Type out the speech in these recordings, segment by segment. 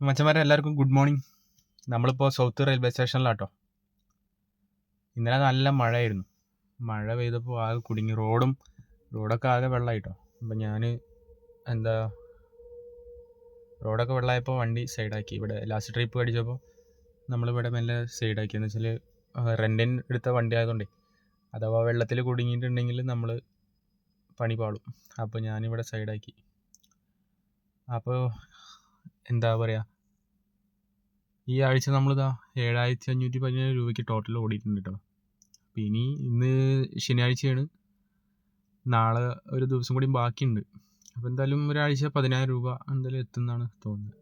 മച്ചന്മാരെ എല്ലാവർക്കും good morning നമ്മളിപ്പോൾ സൗത്ത് റെയിൽവേ സ്റ്റേഷനിലാട്ടോ ഇന്നലെ നല്ല മഴയായിരുന്നു. മഴ പെയ്തപ്പോൾ ആകെ കുടുങ്ങി. റോഡും റോഡൊക്കെ ആകെ വെള്ളമായിട്ടോ അപ്പം ഞാൻ എന്താ റോഡൊക്കെ വെള്ളമായപ്പോൾ വണ്ടി സൈഡാക്കി ഇവിടെ ലാസ്റ്റ് ട്രിപ്പ് അടിച്ചപ്പോൾ നമ്മളിവിടെ മെല്ലെ സൈഡാക്കി എന്ന് വെച്ചാൽ റെന്റിന് എടുത്ത വണ്ടി ആയതുകൊണ്ടേ. അഥവാ വെള്ളത്തിൽ കുടുങ്ങിയിട്ടുണ്ടെങ്കിൽ നമ്മൾ പണി പാളും. അപ്പോൾ ഞാനിവിടെ സൈഡാക്കി അപ്പോൾ എന്താ പറയുക ഈ ആഴ്ച നമ്മളിതാ ഏഴായിരത്തി അഞ്ഞൂറ്റി പതിനേഴ് രൂപയ്ക്ക് ടോട്ടൽ ഓടിയിട്ടുണ്ട് കേട്ടോ അപ്പം ഇനി ഇന്ന് ശനിയാഴ്ചയാണ്. നാളെ ഒരു ദിവസം കൂടി ബാക്കിയുണ്ട്. അപ്പോൾ എന്തായാലും ഒരാഴ്ച പതിനായിരം രൂപ എന്തായാലും എത്തുമെന്നാണ് തോന്നുന്നത്.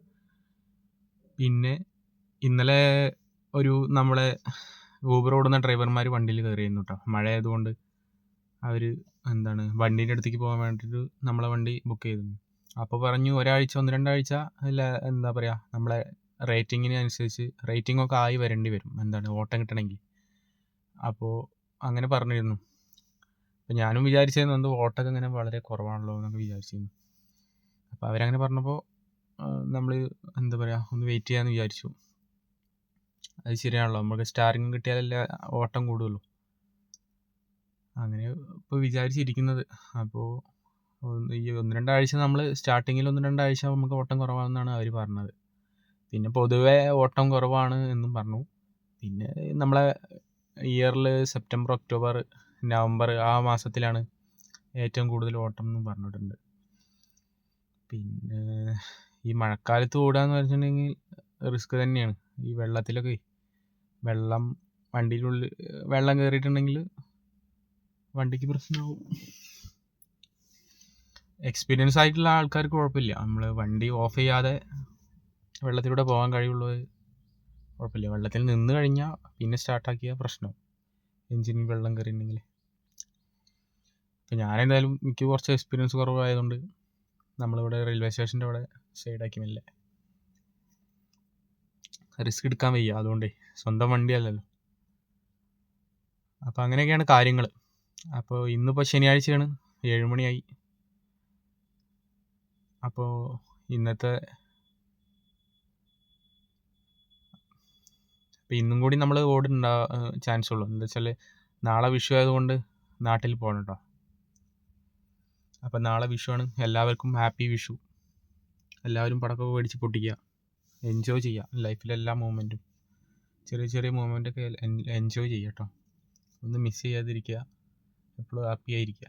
പിന്നെ ഇന്നലെ ഒരു നമ്മളെ ഊബർ ഓടുന്ന ഡ്രൈവർമാർ വണ്ടിയിൽ കയറിയിരുന്നു കേട്ടോ മഴ ആയതുകൊണ്ട് അവർ എന്താണ് വണ്ടീന്റെ അടുത്തേക്ക് പോകാൻ വേണ്ടിയിട്ട് നമ്മളെ വണ്ടി ബുക്ക് ചെയ്തിരുന്നു. അപ്പോൾ പറഞ്ഞു ഒരാഴ്ച ഒന്ന് രണ്ടാഴ്ച അല്ല എന്താ പറയുക നമ്മളെ റേറ്റിങ്ങിന് അനുസരിച്ച് റേറ്റിംഗ് ഒക്കെ ആയി വരേണ്ടി വരും. എന്താണ് ഓട്ടം കിട്ടണമെങ്കിൽ. അപ്പോൾ അങ്ങനെ പറഞ്ഞിരുന്നു. അപ്പോൾ ഞാനും വിചാരിച്ചിരുന്നു എന്തോ ഓട്ടമൊക്കെ ഇങ്ങനെ വളരെ കുറവാണല്ലോ എന്നൊക്കെ വിചാരിച്ചിരുന്നു. അപ്പോൾ അവരങ്ങനെ പറഞ്ഞപ്പോൾ നമ്മൾ എന്താ പറയുക ഒന്ന് വെയിറ്റ് ചെയ്യാമെന്ന് വിചാരിച്ചു. അത് ശരിയാണല്ലോ നമുക്ക് സ്റ്റാറിങ് കിട്ടിയാലല്ലേ ഓട്ടം കൂടുമല്ലോ അങ്ങനെ ഇപ്പോൾ വിചാരിച്ചിരിക്കുന്നത്. അപ്പോൾ ഈ ഒന്ന് രണ്ടാഴ്ച നമ്മൾ സ്റ്റാർട്ടിങ്ങിൽ ഒന്ന് രണ്ടാഴ്ച നമുക്ക് ഓട്ടം കുറവാണെന്നാണ് അവർ പറഞ്ഞത്. പിന്നെ പൊതുവേ ഓട്ടം കുറവാണ് എന്നും പറഞ്ഞു. പിന്നെ നമ്മളെ ഇയറിൽ സെപ്റ്റംബർ ഒക്ടോബർ നവംബർ ആ മാസത്തിലാണ് ഏറ്റവും കൂടുതൽ ഓട്ടം എന്നും പറഞ്ഞിട്ടുണ്ട്. പിന്നെ ഈ മഴക്കാലത്ത് ഓടുകയെന്ന് വെച്ചിട്ടുണ്ടെങ്കിൽ റിസ്ക് തന്നെയാണ്. ഈ വെള്ളത്തിലൊക്കെ വെള്ളം വണ്ടിയിലുള്ളിൽ വെള്ളം കയറിയിട്ടുണ്ടെങ്കിൽ വണ്ടിക്ക് പ്രശ്നമാവും. എക്സ്പീരിയൻസ് ആയിട്ടുള്ള ആൾക്കാർക്ക് കുഴപ്പമില്ല. നമ്മൾ വണ്ടി ഓഫ് ചെയ്യാതെ വെള്ളത്തിലൂടെ പോകാൻ കഴിയുള്ളത് കുഴപ്പമില്ല. വെള്ളത്തിൽ നിന്ന് കഴിഞ്ഞാൽ പിന്നെ സ്റ്റാർട്ടാക്കിയാൽ പ്രശ്നം. എൻജിനിൽ വെള്ളം കയറിയിട്ടുണ്ടെങ്കിൽ ഇപ്പം ഞാനെന്തായാലും എനിക്ക് കുറച്ച് എക്സ്പീരിയൻസ് കുറവായതുകൊണ്ട് നമ്മളിവിടെ റെയിൽവേ സ്റ്റേഷന്റെ അവിടെ സൈഡാക്കി മെല്ലെ. റിസ്ക് എടുക്കാൻ വയ്യ. അതുകൊണ്ടേ സ്വന്തം വണ്ടിയല്ലല്ലോ. അപ്പോൾ അങ്ങനെയൊക്കെയാണ് കാര്യങ്ങൾ അപ്പോൾ ഇന്നിപ്പോൾ ശനിയാഴ്ചയാണ്. ഏഴുമണിയായി. അപ്പോൾ ഇന്നത്തെ അപ്പോൾ ഇന്നും കൂടി നമ്മൾ ഓടുന്നുണ്ടാ ചാൻസ് ഉള്ളൂ എന്താ വെച്ചാൽ നാളെ വിഷു ആയതുകൊണ്ട് നാട്ടിൽ പോകണം കേട്ടോ അപ്പം നാളെ വിഷു ആണ് എല്ലാവർക്കും ഹാപ്പി വിഷു. എല്ലാവരും പടക്കമൊക്കെ മേടിച്ച് പൊട്ടിക്കുക എൻജോയ് ചെയ്യുക ലൈഫിലെല്ലാ മൂമെന്റും ചെറിയ ചെറിയ മൂമെന്റൊക്കെ എൻജോയ് ചെയ്യുക കേട്ടോ ഒന്നും മിസ് ചെയ്യാതിരിക്കുക എപ്പോഴും ഹാപ്പി ആയിരിക്കുക